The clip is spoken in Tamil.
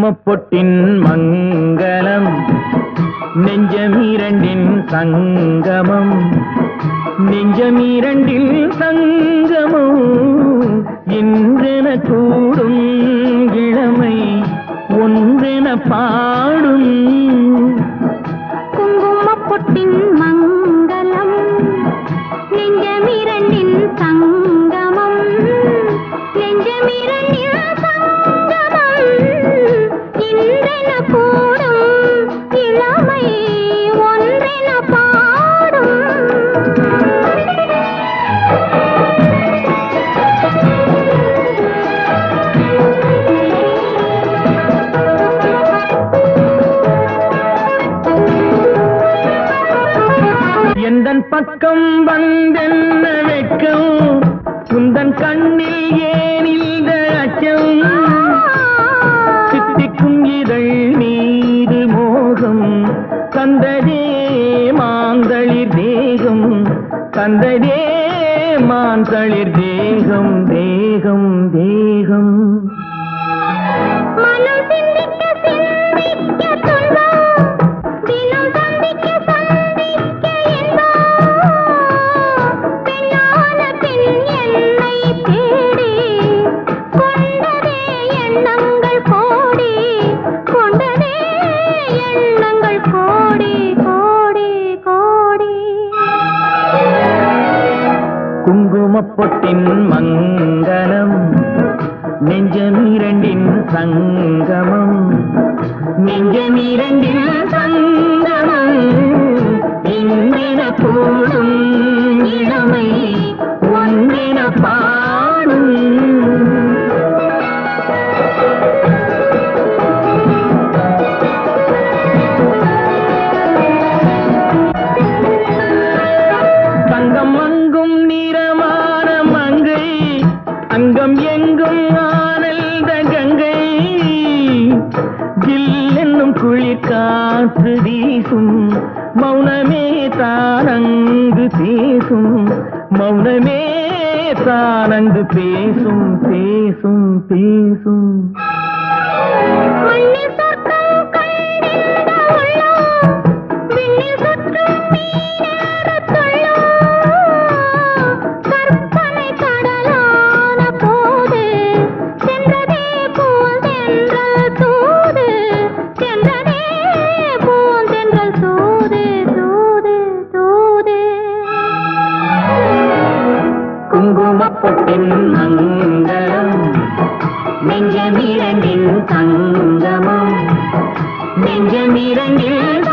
குமப்பொட்டின் மங்களம் நெஞ்சமீரண்டின் சங்கமம். நெஞ்சமீரண்டில் சங்கமம் இன்றென கூடும் இளமை ஒன்றென பா எந்தன் பக்கம் வந்தென்ன வெட்கம்? உந்தன் கண்ணில் ஏன் இந்த அச்சம்? சித்திக்கும் இதழ் மீது மோகம். தந்ததே மாந்தளிர் தேகம். தந்ததே மாந்தளிர் தேகம். தேகம் தேகம். மனம் குங்குமப்பொட்டின் மங்களம் நெஞ்சமிரண்டின் சங்கமம். நெஞ்சமிரண்டின் சங்கமம் இன்றென கூடும் இளமை ஒன்றென பா காற்று வீசும் மௌனமே தானங்கு பேசும் மௌனமே தானங்கு பேசும் பேசும் பேசும். மண்ணில் சொர்க்கம் கண்டிருந்த உள்ளம், விண்ணில் சுற்றும் குங்குமப்பொட்டின் மங்களம். நெஞ்சமிரண்டின் தங்கமம். நெஞ்சமிரண்டில்